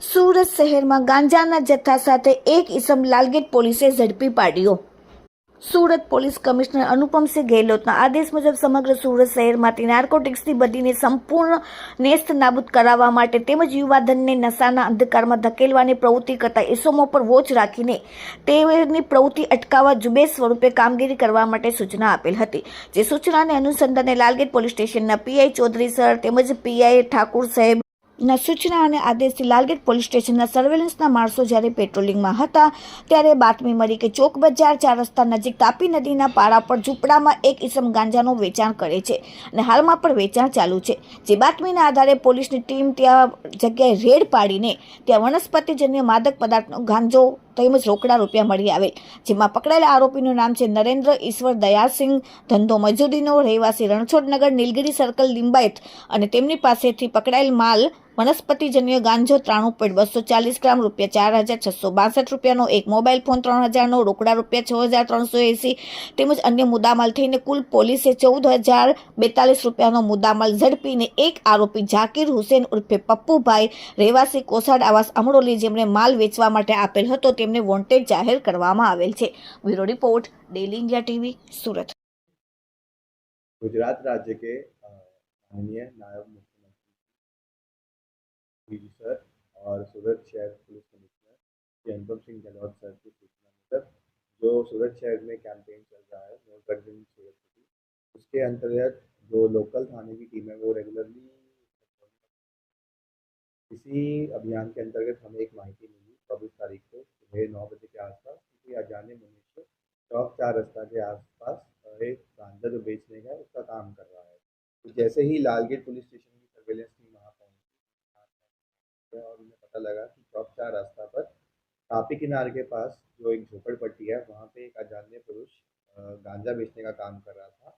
સુરત શહેરમાં ગાંજાના જથ્થા સાથે એક ઇસમ લાલગેટ પોલીસે ઝડપી પાડ્યો. સુરત પોલીસ કમિશનર અનુપમસિંહ ગેહલોતના આદેશ મુજબ સમગ્ર સુરત શહેરમાંથી નાર્કોટિક્સની બદીને સંપૂર્ણ નેસ્ત નાબૂદ કરાવવા માટે તેમજ યુવાધનને નશાના અંધકારમાં ધકેલવાની પ્રવૃત્તિ કરતા ઇસમો પર વોચ રાખીને તેની પ્રવૃત્તિ અટકાવવા જુબેશ સ્વરૂપે કામગીરી કરવા માટે સૂચના આપેલ હતી. જે સૂચનાને અનુસંધાને લાલગેટ પોલીસ સ્ટેશનના પીઆઈ ચૌધરી સર તેમજ પીઆઈ ઠાકુર સાહેબ ના સૂચના અને આદેશથી લાલગેટ પોલીસ સ્ટેશનના સર્વેલન્સના માણસો જ્યારે પેટ્રોલિંગમાં હતા, ત્યારે બાતમી મળી કે ચોક બજાર ચાર રસ્તા નજીક તાપી નદીના પારા પર ઝૂંપડામાં એક ઇસમ ગાંજાનું વેચાણ કરે છે અને હાલમાં પણ વેચાણ ચાલુ છે. જે બાતમીના આધારે પોલીસની ટીમ ત્યાં જગ્યાએ રેડ પાડીને ત્યાં વનસ્પતિજન્ય માદક પદાર્થનો ગાંજો તેમજ રોકડા રૂપિયા મળી આવેલ. જેમાં પકડાયેલા આરોપીનું નામ છે નરેન્દ્ર ઈશ્વર દયાસિંહ, ધંધો મજૂરીનો રહેવાસી રણછોડનગર નીલગિરી સર્કલ, લિંબાયત અને તેમની પાસેથી પકડાયેલ માલ વનસ્પતિજન્ય ગાંજો ત્રાણું પોઈન્ટ બસો ચાલીસ ગ્રામ રૂપિયા ચાર હજાર છસો બાસઠ રૂપિયાનો, એક મોબાઈલ ફોન ત્રણ હજારનો, રોકડા રૂપિયા છ હજાર ત્રણસો એંસી તેમજ અન્ય મુદ્દામાલ થઈને કુલ પોલીસે ચૌદ હજાર બેતાલીસ રૂપિયાનો મુદ્દામાલ ઝડપીને એક આરોપી ઝાકીર હુસેન ઉર્ફે પપ્પુભાઈ રહેવાસી કોસાડ આવાસ અમરોલી જેમણે માલ વેચવા માટે આપેલ હતો તેમને વોન્ટેડ જાહેર કરવામાં આવેલ છે bureau report daily India TV Surat Gujarat राज्य के अ, माननीय नायब मुख्यमंत्री सर और सूरत शहर police commissioner Shri Anupam Singh Gehlot sir की सूचना मुजब जो सूरत शहर में कैंपेन चल रहा है no drugs in Surat city उसके अंतर्गत जो लोकल थाने की टीम है वो रेगुलरली इसी अभियान के अंतर्गत हमें एक माहिती मिली चौबीस तारीख को सुबह नौ बजे के आसपास किसी अजाने मनुष्य चौक चार रास्ता के आसपास एक गांजा जो बेचने का उसका काम कर रहा है। तो जैसे ही लालगेट पुलिस स्टेशन की सर्वेलेंस टीम वहाँ पहुँची, और उन्हें पता लगा कि चौक चार रास्ता पर तापी किनार के पास जो एक झोपड़पट्टी है, वहाँ पे एक अजान्य पुरुष गांजा बेचने का काम कर रहा था।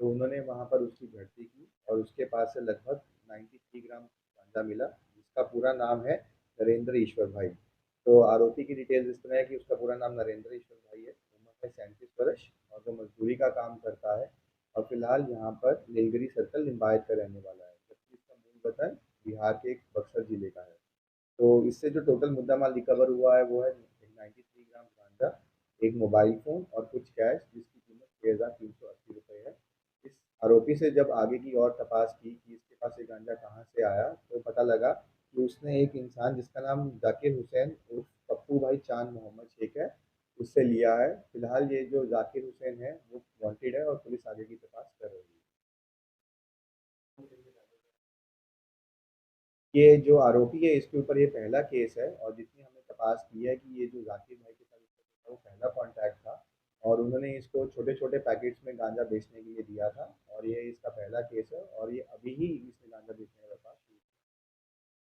तो उन्होंने वहाँ पर उसकी झड़ती की, और उसके पास से लगभग 93 ग्राम गांजा मिला, जिसका पूरा नाम है नरेंद्र ईश्वर भाई। तो आरोपी की डिटेल्स इस तरह है कि उसका पूरा नाम नरेंद्र ईश्वर भाई है। उम्र है सैंतीस वर्ष और जो मजदूरी का काम करता है और फ़िलहाल यहाँ पर नीलगिरी सर्कल लिम्बायत का रहने वाला है। जबकि इसका मूल वतन बिहार के एक बक्सर ज़िले का है। तो इससे जो टोटल मुद्दा माल रिकवर हुआ है वो है नाइन्टी थ्री ग्राम गांजा, एक मोबाइल फ़ोन और कुछ कैश जिसकी कीमत छः हज़ार तीन सौ अस्सी रुपये है। इस आरोपी से जब आगे की और तपास की कि इसके पास ये गांजा कहाँ से आया तो पता लगा कि उसने एक इंसान जिसका नाम जाकिर हुसैन उर्फ़ पप्पू भाई चाँद मोहम्मद शेख है उससे लिया है। फ़िलहाल ये जो जाकिर हुसैन है, वो वांटेड है और पुलिस आगे की तपास कर रही है। ये जो आरोपी है, इसके ऊपर ये पहला केस है और जितनी हमने तपास की है कि ये जो जाकिर भाई के साथ वो पहला कॉन्टैक्ट था और उन्होंने इसको छोटे छोटे पैकेट्स में गांजा बेचने के लिए दिया था और ये इसका पहला केस है और ये अभी ही इसने गांजा बेचने का